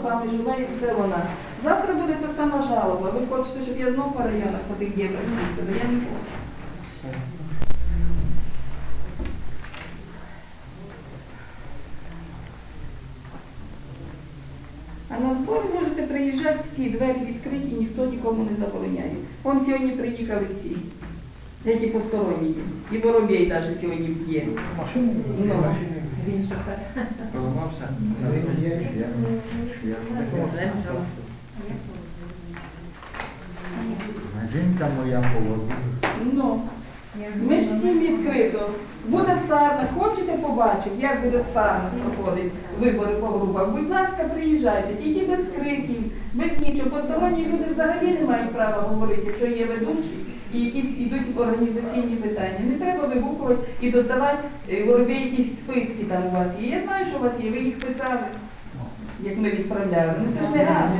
з вами, що неї це вона. Завтра буде та сама жалоба. Ви хочете, щоб я знов по районах по тих діях їздила? Я не хочу. А на збор можете приїжджати всі, двері відкриті, ніхто нікому не забороняє. Вон сьогодні приїхали всі, які посторонні. І Воробей навіть сьогодні є. Машини? Ну. Машини. Він шофер. Поламався? Він є, я, я, Жінка моя холодна. Ну, ми ж всім відкрито. Буде сарна, хочете побачити, як буде сарна проходить вибори по групах. Будь ласка, приїжджайте, тільки без криків, без нічого. Посторонні люди взагалі не мають права говорити, якщо є ведучі і якісь ідуть організаційні питання. Не треба вигукувати і додавати е, воробі якісь списки там у вас є. Я знаю, що у вас є, ви їх писали, як ми відправляли. Ну це ж не гарно.